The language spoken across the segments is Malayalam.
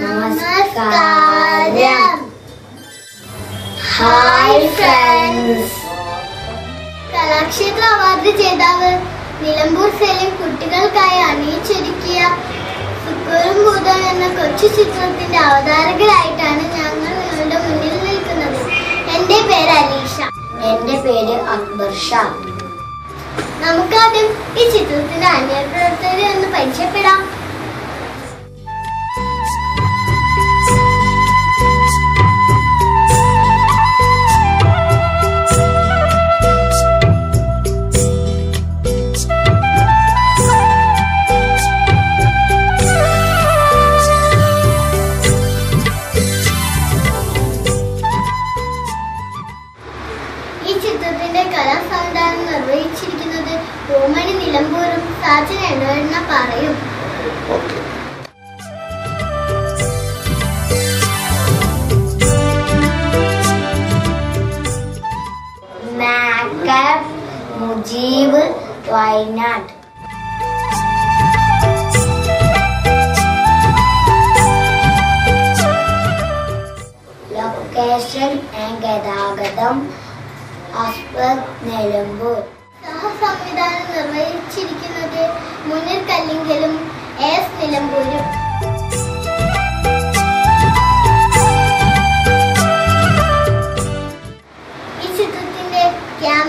നമസ്കാരം. ഹായ് ഫ്രണ്ട്സ് കലാക്ഷേത്ര അവാർഡ് ജേതാവ് നിലമ്പൂർ സെലിം കുട്ടികൾക്കായി അണിയിച്ചൊരുക്കിയ സുക്കൂറും ഭൂതം എന്ന കൊച്ചു ചിത്രത്തിന്റെ അവതാരകരായിട്ടാണ് ഞങ്ങൾ നിങ്ങളുടെ മുന്നിൽ നിൽക്കുന്നത്. എന്റെ പേര് അലീഷ. എന്റെ പേര് അക്ബർ ഷാ നമുക്കാദ്യം ഈ ചിത്രത്തിന്റെ അന്യപ്രവർത്തകരെ ഒന്ന് പരിചയപ്പെടാം. സാജൻ പറയും.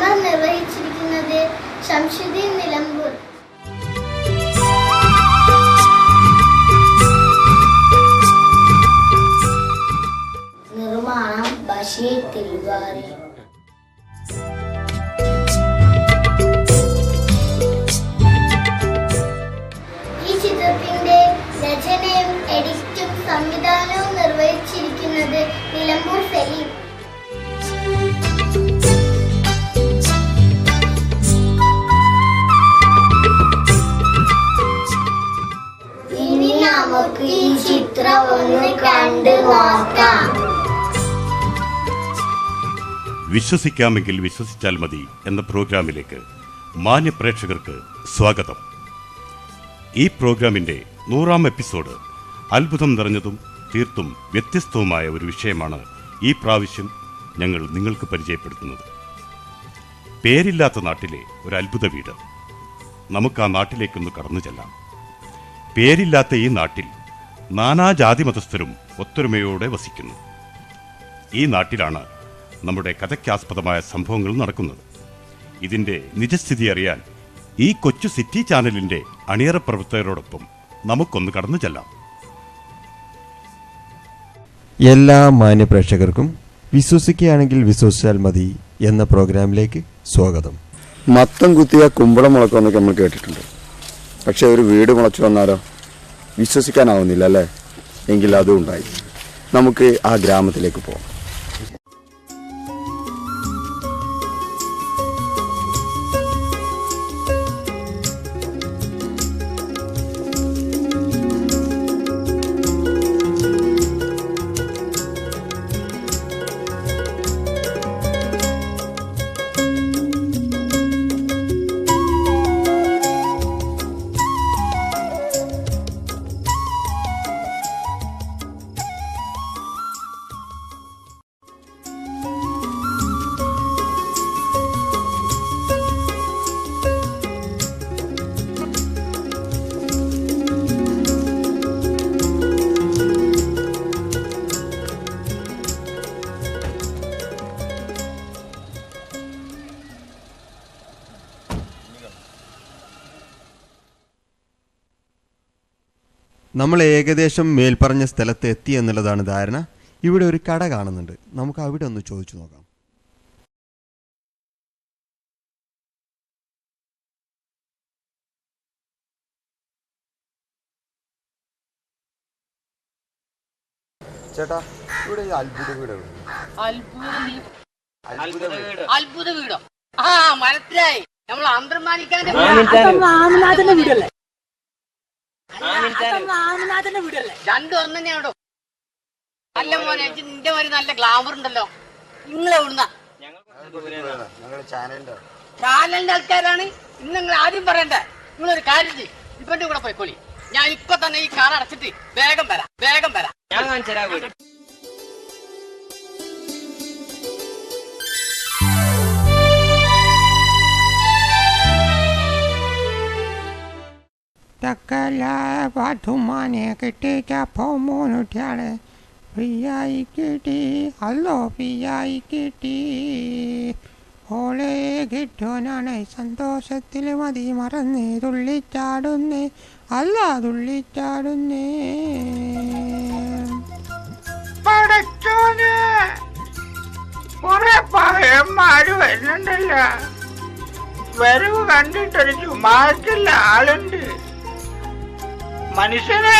ക്യാമറ നിർവഹിച്ചിരിക്കുന്നത് ശംഷുദ്ദീൻ നിലമ്പൂർ. നിർമ്മാണം ബഷീർ തിരുവാരി ഈ ചിത്രത്തിന്റെ രചനയും എഡിറ്റും സംവിധാനവും നിർവഹിച്ചിരിക്കുന്നത് നിലമ്പൂർ സലീം കണ്ടു വിശ്വസിക്കാമെങ്കിൽ വിശ്വസിച്ചാൽ മതി എന്ന പ്രോഗ്രാമിലേക്ക് മാന്യപ്രേക്ഷകർക്ക് സ്വാഗതം. ഈ പ്രോഗ്രാമിന്റെ നൂറാം എപ്പിസോഡ് അത്ഭുതം നിറഞ്ഞതും തീർത്തും വ്യത്യസ്തവുമായ ഒരു വിഷയമാണ് ഈ പ്രാവശ്യം ഞങ്ങൾ നിങ്ങൾക്ക് പരിചയപ്പെടുത്തുന്നത്. പേരില്ലാത്ത നാട്ടിലെ ഒരു അത്ഭുത വീട്. നമുക്ക് ആ നാട്ടിലേക്കൊന്ന് കടന്നു ചെല്ലാം. പേരില്ലാത്ത ഈ നാട്ടിൽ നാനാജാതി മതസ്ഥരും ഒത്തൊരുമയോടെ വസിക്കുന്നു. ഈ നാട്ടിലാണ് നമ്മുടെ കഥയ്ക്കാസ്പദമായ സംഭവങ്ങൾ നടക്കുന്നത്. ഇതിന്റെ നിജസ്ഥിതി അറിയാൻ ഈ കൊച്ചു സിറ്റി ചാനലിന്റെ അണിയറ പ്രവർത്തകരോടൊപ്പം നമുക്കൊന്ന് കടന്നു ചെല്ലാം. എല്ലാ മാന്യപ്രേക്ഷകർക്കും വിശ്വസിക്കുകയാണെങ്കിൽ വിശ്വസിച്ചാൽ മതി എന്ന പ്രോഗ്രാമിലേക്ക് സ്വാഗതം. മത്തം കുത്തിയ കുമ്പളം മുളക്കുമെന്നൊക്കെ നമ്മൾ കേട്ടിട്ടുണ്ട്. പക്ഷേ ഒരു വീട് മുളച്ചു വന്നാലോ? വിശ്വസിക്കാനാവുന്നില്ല അല്ലേ? എങ്കിൽ അതും ഉണ്ടായി. നമുക്ക് ആ ഗ്രാമത്തിലേക്ക് പോകാം നമ്മൾ ഏകദേശം മേൽപ്പറഞ്ഞ സ്ഥലത്ത് എത്തി എന്നുള്ളതാണ് ധാരണ. ഇവിടെ ഒരു കട കാണുന്നുണ്ട്. നമുക്ക് അവിടെ ഒന്ന് ചോദിച്ചു നോക്കാം. ചേട്ടാ ഇവിടെ അത്ഭുത വീടാണ് അത്ഭുത വീട്. അത്ഭുത വീടോ. ആ മനസ്സിലായി. നമ്മൾ അന്തർമാനിക്കാന്റെ വീടല്ലേ? ആമിനാഥന്റെ വീടല്ലേ? രണ്ടും ഒന്ന് തന്നെയാണോ നല്ല മോനെ നിന്റെ ഒരു നല്ല ഗ്ലാമർ ഉണ്ടല്ലോ. നിങ്ങളെ ചാനലിന്റെ ആൾക്കാരാണ്. ഇന്ന് നിങ്ങൾ ആദ്യം പറയണ്ടേ. നിങ്ങളൊരു കാര്യം ഇപ്പൊ ഇവന്റെ കൂടെ പോയിക്കോളി. ഞാൻ ഇപ്പൊ തന്നെ ഈ കാർ അടച്ചിട്ട് വേഗം വരാം. വേഗം വരാം. ഞാൻ കാണിച്ചരാ മൂന്നുട്ടിയാൾ ഫ്രീയായി കിട്ടി അല്ലോ പ്രിയായി കിട്ടി ഓളെ കിട്ടുവാനാണ് സന്തോഷത്തിൽ മതി മറന്ന് തുള്ളിച്ചാടുന്നേ അല്ല തുള്ളിച്ചാടുന്നേ പടച്ചോന് വരവ് കണ്ടിട്ടൊരു ചുമാറ്റുള്ള ആളുണ്ട്. മനുഷ്യനെ.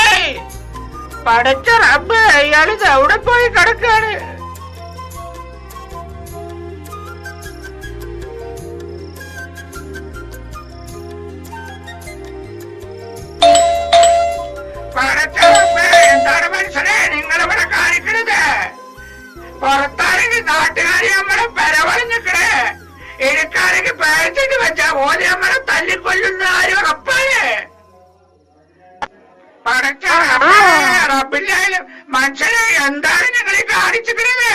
പടച്ച റബ്ബ് അയാൾ എവിടെ പോയി കിടക്കാണ്? കാണിച്ചിക്കണത്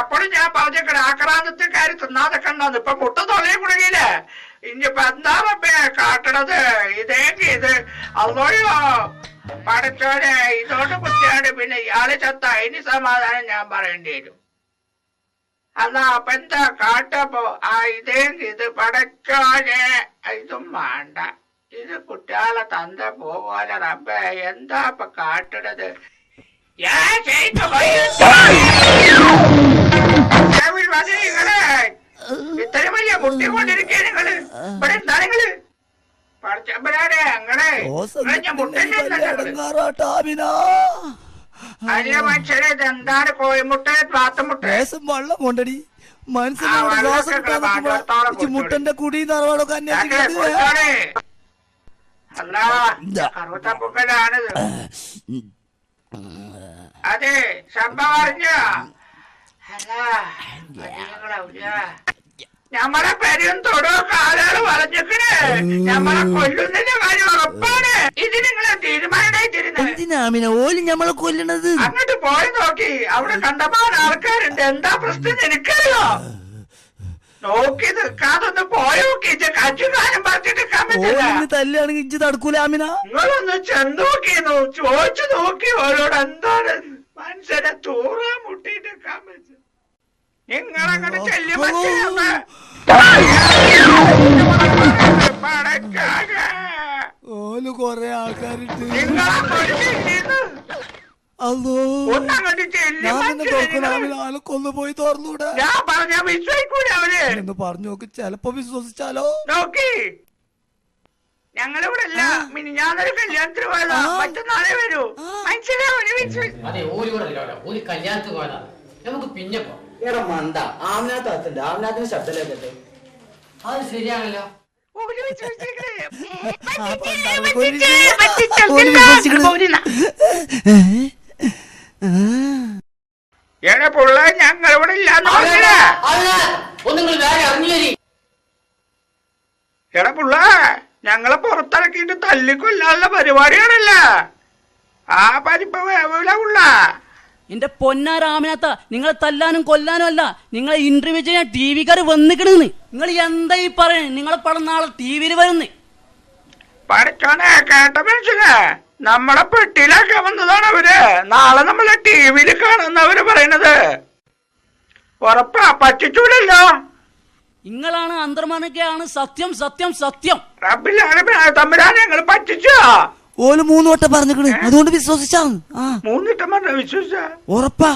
അപ്പോഴും ഞാൻ പറഞ്ഞിക്കണ ആക്രാന്തത്തെക്കാര് തിന്നാതെ കണ്ടാന്ന്. ഇപ്പൊ മുട്ട തൊള്ളയെ കുടുങ്ങിയില്ലേ? ഇനിയിപ്പൊ എന്താ റബ്ബേ കാട്ടണത്? ഇതേക്ക് ഇത് അല്ലോയോ പടച്ചോനെ ഇതോട്ട് കുത്തിയാണ് പിന്നെ ഇയാൾ ചത്ത ഇനി സമാധാനം ഞാൻ പറയേണ്ടി വരും. അല്ല അപ്പൊ എന്താ കാട്ടപ്പോ ആ ഇതേ ഇത് പടച്ചോനെ ഇതും വേണ്ട. ഇത് കുട്ടികളെ തന്ത പോപോലെ റബ്ബേ. എന്താ ഇപ്പൊ കാട്ടണത്? ഇത്രയും വലിയ നിങ്ങൾ. ഇവിടെ എന്താ നിങ്ങൾ? കോഴിമുട്ട പാത്തമുട്ട വെള്ളം കൊണ്ടടി. നിൽക്കുമ്പോ പാചകത്തോടെ ഇച്ചി മുട്ടന്റെ കുടി കറുത്തപ്പൂക്കലാണിത് അതെ സംഭവം അറിഞ്ഞ? ഞമ്മളെ പെരും തൊടോ കാലുകൾ വളഞ്ഞിക്കണ്. ഞമ്മളെ കൊല്ലുന്നതിന്റെ കാര്യം ഉറപ്പാണ്. ഇത് നിങ്ങളെ തീരുമാനമായിട്ടിരുന്നു. ഓൽ ഞമ്മളെ കൊല്ലണത്. അങ്ങോട്ട് പോയി നോക്കി. അവിടെ കണ്ടമാൻ ആൾക്കാരുണ്ട്. എന്താ പ്രശ്നം എനിക്കറിയോ നോക്കി നിൽക്കാതൊന്ന് പോയോക്കി തല്ലുകയാണെങ്കിൽ ഇജ്ജ് തടുക്കൂല ആമിന. നിങ്ങളൊന്ന് ചെന്ന് നോക്കി ചോദിച്ചു നോക്കി ഓരോട് എന്താണ് മനുഷ്യനെ തൂറാൻ മുട്ടിയിട്ട് നിൽക്കാൻ പറ്റും നിങ്ങളങ്ങോട്ട് ചെല്ലി ഓൽ കൊറേ ആൾക്കാരിട്ട്. നിങ്ങളെ അല്ലോ. ഞാൻ ആളൊക്കൊന്ന് പോയി അവർ. എന്ന് പറഞ്ഞു നോക്ക് ചെലപ്പോ വിശ്വസിച്ചാലോ? നോക്കി. ഞങ്ങളിവിടെ അല്ല. മിനിഞ്ഞാന്നൊരു കല്യാണത്തിന് പോയതാ. മറ്റന്നാളെ വരൂ. ഓൽ കല്യാണത്തിന് പോയതാ. നമുക്ക് പിന്നെ മണ്ട ആമിനാത്ത് അകത്തുണ്ട്. ആമിനാത്തിന് ശബ്ദമില്ലാക്കട്ടെ അത് ശരിയാണല്ലോ. വിശ്വസിക്കണേ ആ പണ്ടാരൊക്കെ ഒരു ഓൽ വിശ്വസിക്കണ എടാ പുള്ള ഇല്ലാന്ന് പറഞ്ഞില്ലേ? ഒന്ന് വേറെ ഇറങ്ങി എടാ പുള്ള ഞങ്ങളെ പുറത്തിറക്കിയിട്ട് തല്ലിക്കൊല്ലാനുള്ള പരിപാടിയാണല്ലോ? ആ പരിപ്പ വേവില പുള്ള. എന്റെ രാമനാഥ നിങ്ങളെ തല്ലാനും കൊല്ലാനും അല്ല നിങ്ങളെ ഇന്റർവ്യൂ ചെയ്യാൻ ടി വിക്കാർ വന്നിക്കണെന്ന്. നിങ്ങൾ എന്താ ഈ പറയണേ? നിങ്ങളെ പടം നാളെ ടി വിയിൽ വരുന്നേ. പഠിച്ചോനെ കേട്ട മനുഷ്യനെ. നമ്മളെ പെട്ടിയിലാക്കാൻ വന്നതാണ് അവർ. നാളെ നമ്മളെ ടി വിയിൽ കാണുന്നവര് പറയണത്. ഉറപ്പാ പറ്റിച്ചൂലല്ലോ നിങ്ങളാണ് അന്തർമാനൊക്കെയാണ് സത്യം സത്യം സത്യം. തമ്മിലാണ് ഞങ്ങൾ പറ്റിച്ചോ? ഓൽ മൂന്ന് വട്ടം പറഞ്ഞിക്കണ്. അതുകൊണ്ട് വിശ്വസിച്ചാ. മൂന്ന് വട്ടം പറഞ്ഞ വിശ്വസിച്ച? ഉറപ്പാ.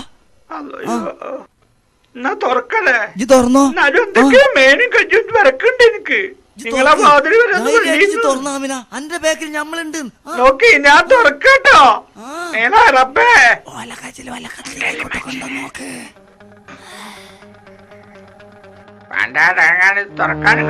എന്നാ തുറക്കല്ലേ ഇജ്ജ് തുറന്നോ? എന്നാലും എന്തൊക്കെയാ മേനും കഞ്ചും വരക്കുണ്ട് എനിക്ക്. നിങ്ങളെ മാതിരി വരുന്നത് തുറന്ന ആമിന അന്റെ ബാക്കിൽ ഞമ്മളുണ്ട്. ആ. നോക്കി ഞാൻ തുറക്കട്ടോ. റബ്ബേ. നോക്ക്. തുറക്കാനും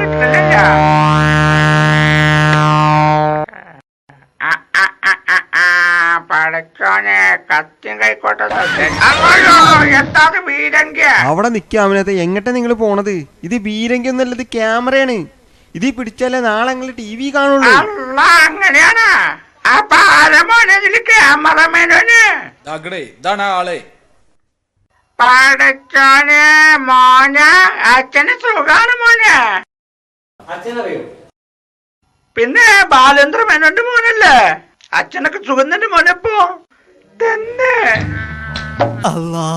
അവിടെ നിക്കാമിനത്തെ എങ്ങട്ടെ നിങ്ങൾ പോണത്? ഇത് ബീരങ്കി ഒന്നല്ല ഇത് ക്യാമറയാണ്. ഇത് പിടിച്ചാലേ നാളെ നിങ്ങൾ ടി വി കാണുള്ളൂ. അല്ല അങ്ങനെയാണ്? അപ്പൊ ആരമോനതിൽ ക്യാമറമാനോന് ഇതാണ് ആളെ. പടച്ചോനെ മോനെ അച്ഛന് സുഖാണ് മോനെ. അച്ഛനറിയോ? പിന്നെ ബാലേന്ദ്ര മേനോന്റെ മോനല്ലേ? അച്ഛനൊക്കെ സുഖം തന്നെ മോനെപ്പോ തന്നെ. അല്ലാ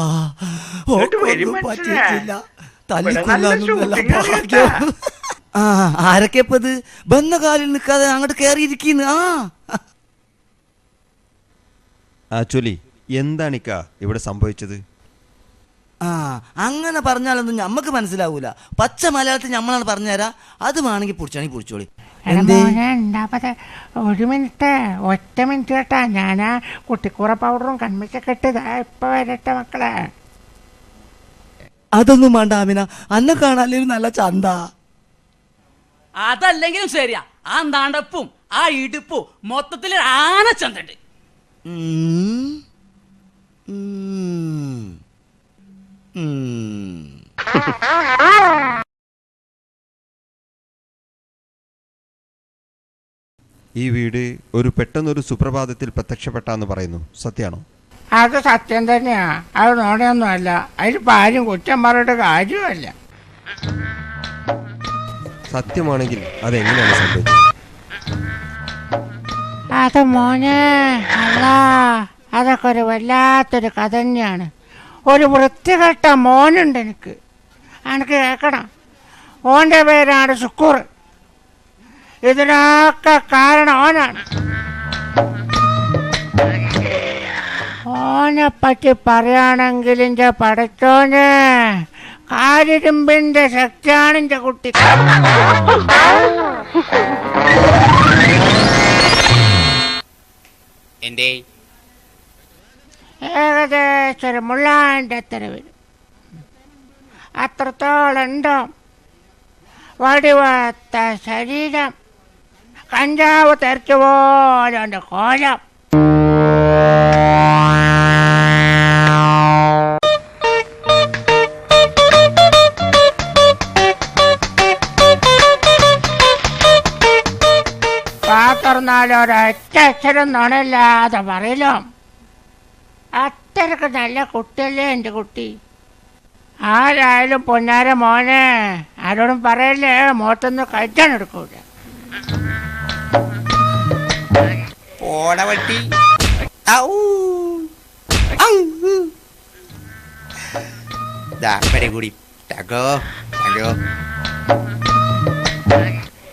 ഇങ്ങോട്ട് വരി ഓക്കൊന്നും പറ്റിയിട്ടില്ല. ഇവിടെ നല്ല തല്ലിക്കൊല്ലാനൊന്നുമല്ല shooting ആണ് ഭാഗ്യം ആ ആരൊക്കെ ഇപ്പൊ ഇത്? ബന്ന കാലിൽ നിൽക്കാതെ അങ്ങോട്ട് കയറിയിരിക്കുന്നു. ആ. ആക്ച്വലി എന്താണിക്ക ഇവിടെ സംഭവിച്ചത്? ആ അങ്ങനെ പറഞ്ഞാലൊന്നും ഞമ്മക്ക് മനസ്സിലാവൂല. പച്ച മലയാളത്തിൽ ഞമ്മളാണ് പറഞ്ഞുതരാ. അത് വേണമെങ്കിൽ പൊടിച്ചാണെങ്കിൽ പൊടിച്ചോളി. എന്തേ? ഉണ്ടാപ്പത്തെ ഒരു മിനിറ്റ് ഒറ്റ മിനിറ്റ് കേട്ടാ. ഞാൻ ആ കുട്ടിക്കൂറ പൗഡറും കൺമിച്ചൊക്കെ ഇട്ടതാ ഇപ്പൊ വരട്ടെ മക്കളെ. അതൊന്നും വേണ്ട ആമിന അന്നെ കാണാല്ലേ നല്ല ചന്ത. അതല്ലെങ്കിലും ശരിയാ. ആ നടപ്പും ആ ഇടുപ്പും മൊത്തത്തിൽ ആനച്ചന്തണ്ട്. ഈ വീട് ഒരു പെട്ടെന്നൊരു സുപ്രഭാതത്തിൽ പ്രത്യക്ഷപ്പെട്ടാന്ന് പറയുന്നു. സത്യാണോ അത് സത്യം തന്നെയാ. അത് നോടെയൊന്നുമല്ല അതിൽ ആരും കുറ്റം പറഞ്ഞിട്ട് കാര്യമല്ല സത്യമാണെങ്കിൽ അതെങ്ങനെയാണ് സംഭവിച്ചത്? അത് മോനെ അല്ല അതൊക്കെ ഒരു വല്ലാത്തൊരു കഥ തന്നെയാണ് ഒരു വൃത്തികെട്ട മോനുണ്ട് എനിക്ക്. എനിക്ക് കേൾക്കണം. ഓന്റെ പേരാണ് സുക്കൂർ. ഇതിനൊക്കെ കാരണം ഓനാണ്. ഓനെ പറ്റി പറയുകയാണെങ്കിൽ എന്റെ പടച്ചോന് കാരിരുമ്പിന്റെ ശക്തിയാണ് എന്റെ കുട്ടി. എന്റെ ഏകദേശം ഒരു മുള്ളാന്റെ അത്ര വരും? അത്രത്തോളം ഉണ്ടോ? വടിവാത്ത ശരീരം. കഞ്ചാവ് തെരച്ചു പോലെ കോലം. പാത്തുറന്നാലും ഒരൊറ്റ നുണയില്ലാതെ പറയലോ? അത്രയ്ക്ക് നല്ല കുട്ടിയല്ലേ എന്റെ കുട്ടി. ആരായാലും പൊന്നാര മോനെ ആരോടും പറയല്ലേ? മോത്തൊന്നും കഴിക്കാൻ എടുക്കൂല. ഓടവട്ടി കൂടി. തകോ ടാക്കോ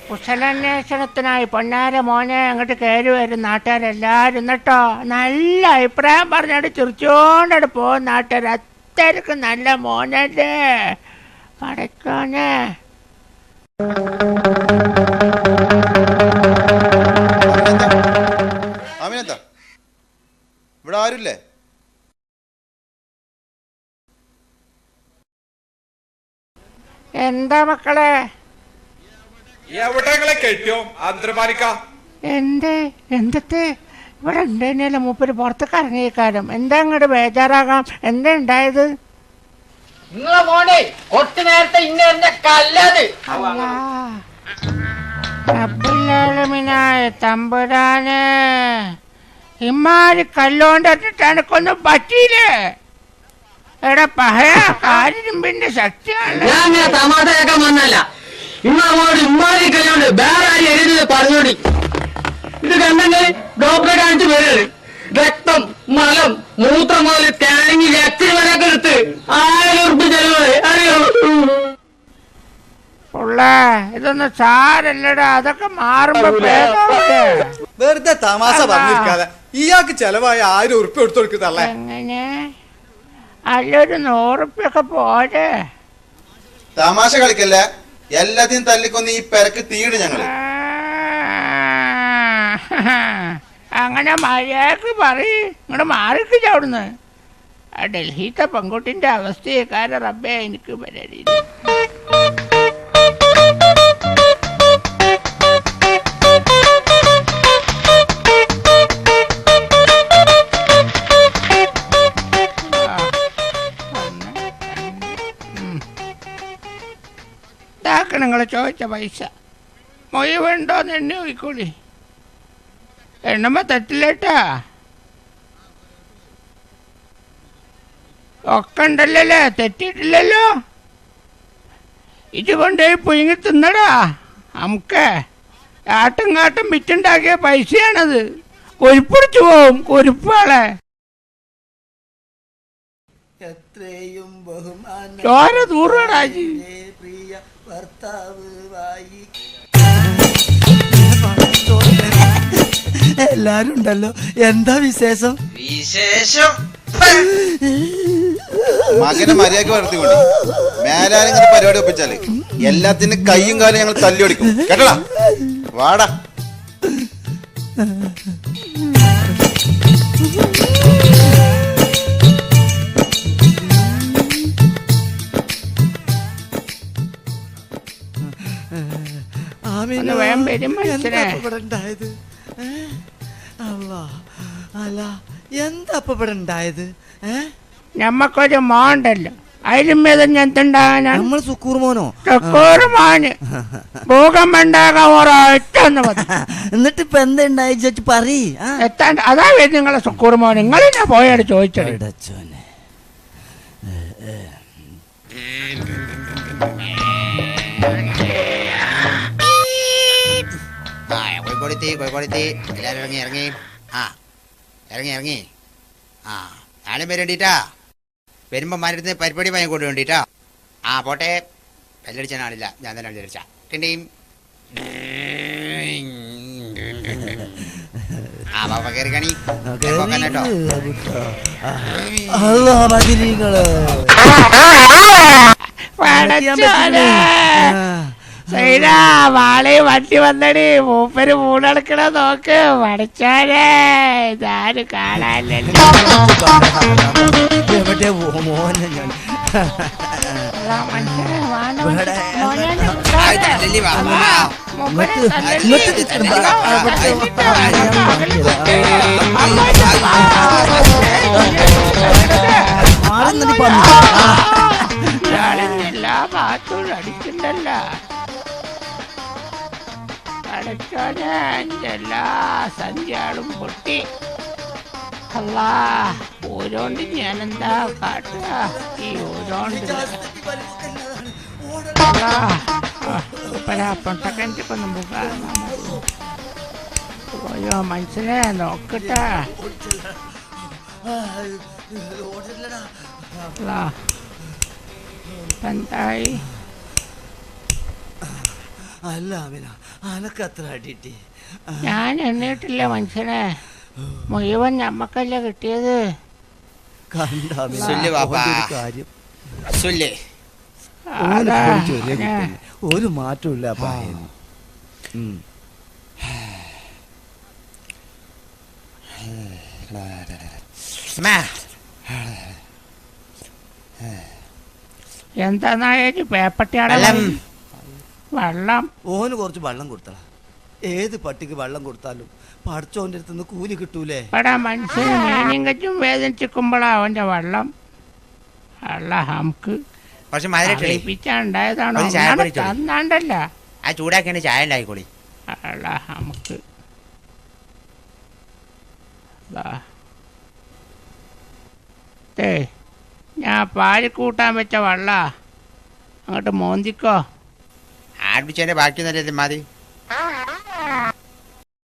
കുശലാന്വേഷണത്തിനായി പൊന്നാര മോനെ അങ്ങോട്ട് കയറി വരും നാട്ടുകാരെല്ലാവരും എന്നിട്ടോ? നല്ല അഭിപ്രായം പറഞ്ഞിട്ട് ചിരിച്ചോണ്ടോട് പോകും നാട്ടുകാർ അത്രക്കും നല്ല മോനല്ലേ? അമിനെന്താ ഇവിടെ ആരുമില്ലേ എന്താ മക്കളെ? എവിടെങ്ങളെ കെട്ടിയോ അന്തർമാനിക്ക എന്ത്? എന്തത്തെ? ഇവിടെ ഉണ്ടെന്നല്ല മൂപ്പര് പുറത്തേക്ക് ഇറങ്ങിയേക്കാരും. എന്താ അങ്ങോട്ട് ബേജാറാകാം? എന്താ ഉണ്ടായത്? നിങ്ങളെ മോനെ കുറച്ചു നേരത്തെ ഇന്ന കല്ലത്. റബ്ബുല്ലാലമിനായ തമ്പുരാന്. ഇമാരി കല്ലോണ്ട് എനക്കൊന്നും പറ്റിയില്ലേ? എടാ പഹയ കാലിരുമ്പിന്റെ ശക്തിയാണ്. ഞാൻ ഇങ്ങനെ തമാശ കേൾക്കാൻ വന്നല്ല ഇന്ന് അങ്ങോട്ട് ഇമ്മാരി കഴിയുണ്ട് വേറെ ആരും എഴുതി പറഞ്ഞോടി ഇത് കണ്ടെങ്കിൽ ഡോക്ടറെ കാണിച്ച് വരരുത് രക്തം മലം മൂത്രം മുതൽ തേങ്ങി രക്തി വരെ എടുത്ത് ആയിരം ഉറുപ്പ് ചെലവ് അറിയോ? ഇതൊന്നും സാരല്ലടാ. അതൊക്കെ മാറുമ്പോ? വെറുതെ തമാശ. പറഞ്ഞിരിക്കാതെ. ഇയാൾക്ക് ചെലവായ ആയിരം ഉറുപ്പ് എടുത്തു കൊടുക്കുന്നല്ലേ എങ്ങനെ? അല്ലൊരു നൂറുപ്യൊക്കെ പോരെ. തമാശ കളിക്കല്ലേ? എല്ലാത്തിനും തല്ലിക്കൊന്ന് ഈ പെരക്ക് തീട് ഞങ്ങൾ. അങ്ങനെ മര്യാദയ്ക്ക് പറയ്. ഇങ്ങോട്ട് മാറിക്കില്ല അവിടുന്ന്. ഡൽഹിത്തെ പെൺകുട്ടിന്റെ അവസ്ഥയെ കാരണം റബ്ബേ എനിക്ക് പരിധിയില്ല ഇതാക്ക് നിങ്ങൾ ചോദിച്ച പൈസ. മൊയ്വുണ്ടോന്ന് എണ്ണി നോക്കിക്കോളി. എണ്ണുമ്പോ തെറ്റില്ലേട്ടാ. ഒക്കെ ഉണ്ടല്ലേ തെറ്റിയിട്ടില്ലല്ലോ. ഇത് കൊണ്ടുപോയി പുഴുങ്ങി തിന്നടാ. നമുക്ക് ആട്ടും കാട്ടും വിറ്റുണ്ടാക്കിയ പൈസയാണത്. കൊരുപ്പിടിച്ചു പോവും. കൊരുപ്പാളെ എത്രയും ബഹുമാനം. ചോര തൂറുകടാ ജി. പ്രിയ ഭർത്താവ് വായി. എല്ലാരും ഉണ്ടല്ലോ. എന്താ വിശേഷം? വിശേഷം? മകനെ മര്യാദയ്ക്ക് വളർത്തിക്കൊണ്ട്. ഇങ്ങനെ പരിപാടി ഒപ്പിച്ചാൽ എല്ലാത്തിനും കൈയും കാലും ഞങ്ങൾ തല്ലി ഓടിക്കും കേട്ടടാ? വാടാ. ഒന്ന് വേഗം വരും ഉണ്ടായത് ഏ? അല്ലാ എന്താ ഇവിടെ ഉണ്ടായത് ഞമ്മക്കൊരു മോണ്ടല്ലോ. അതിലും മേതം ഞാൻ എന്തുണ്ടാകാനാ നമ്മൾ സുക്കൂർ മോനോ? ചക്കൂറ് മോന്. ഭൂകമ്പം ഉണ്ടാകാൻ ഒരൊറ്റ ഒന്ന് എന്നിട്ട് ഇപ്പൊ എന്താ ഉണ്ടായി ചേച്ചി? പറയ്. ആ. എത്താണ്ട് അതാ വരുന്നത് നിങ്ങളെ സുക്കൂർമോൻ നിങ്ങളെന്നാ പോയാണ് ചോദിച്ചത്. പടച്ചോനെ. കോഴിക്കോടെത്തി കോഴിക്കോടെത്തി എല്ലാവരും ഇറങ്ങി ഇറങ്ങി. ആ ഇറങ്ങി ഇറങ്ങി. ആ ഞാനും വരേണ്ടിട്ടാ വരുമ്പോൾ മരടുത്ത് പരിപാടി വാങ്ങി കൊണ്ട് വേണ്ടിട്ടാ ആ പോട്ടെ. ബെല്ലടിച്ചാൻ ആളില്ല. ഞാൻ തന്നെ ബെല്ലടിച്ച ടിണ്ടിയും ആ ബാബ കയറി കണി. കേട്ടോ. പടച്ചോനെ. സൈനാ വാളി വണ്ടി വന്നടി. മൂപ്പര് മൂടടക്കണ നോക്ക്. പഠിച്ചാലേ ഞാൻ കാണാനല്ലോ. എവിടെ മോനെ ഞാൻ? എല്ലാ ലില്ലി വാ പഠിച്ചോനെ എന്റെ എല്ലാ സന്ധ്യകളും പൊട്ടി. അല്ലാ ഊരോണ്ട് ഞാനെന്താ കാട്ടുക? ഈ ഊരോണ്ട് പൊട്ടക്കഞ്ചൊക്കൊന്നും അയ്യോ മനസ്സിനെ നോക്കട്ടെ. അല്ല അമിന അനക്കത്ര അടിട്ടി ഞാൻ എണ്ണിയിട്ടില്ല മനുഷ്യനെ. മുഴുവൻ ഞമ്മക്കല്ല കിട്ടിയത്? സുല്ല് ഒരു കാര്യം. സുല്ലേ. ഓന്. ഒരു മാറ്റമില്ല പയ്യന് ഉം. എന്താ നായര്? പേപ്പട്ടിയാടെ. വെള്ളം. ഓന് കുറച്ച് വെള്ളം കൊടുത്താ ഏത് പട്ടിക്ക് വെള്ളം കൊടുത്താലും പഠിച്ചോന്റെ അടുത്ത് നിന്ന് കൂലി കിട്ടൂലേ? എടാ മനുഷ്യന് മീനും കച്ചും വേദനിച്ചിരിക്കുമ്പോഴാ അവന്റെ വെള്ളം. വെള്ള നമുക്ക് കുറച്ച് മധുരട്ടില്ലേ കളിപ്പിച്ചാണ്ടായതാണോ ഒരു ചായ ഒന്നാണ് കുടിച്ചോളി. തന്നാണ്ടല്ല. ആ ചൂടാക്കിയാണ് ചായ ഉണ്ടായിക്കോളി വെള്ള നമുക്ക് ദാ. ദേ, ഞാൻ പാൽ കൂട്ടാൻ വെച്ച വള്ള. അങ്ങോട്ട് മോന്തിക്കോ. ആഡ്മിച്ചതിന്റെ ബാക്കി നല്ല മതി?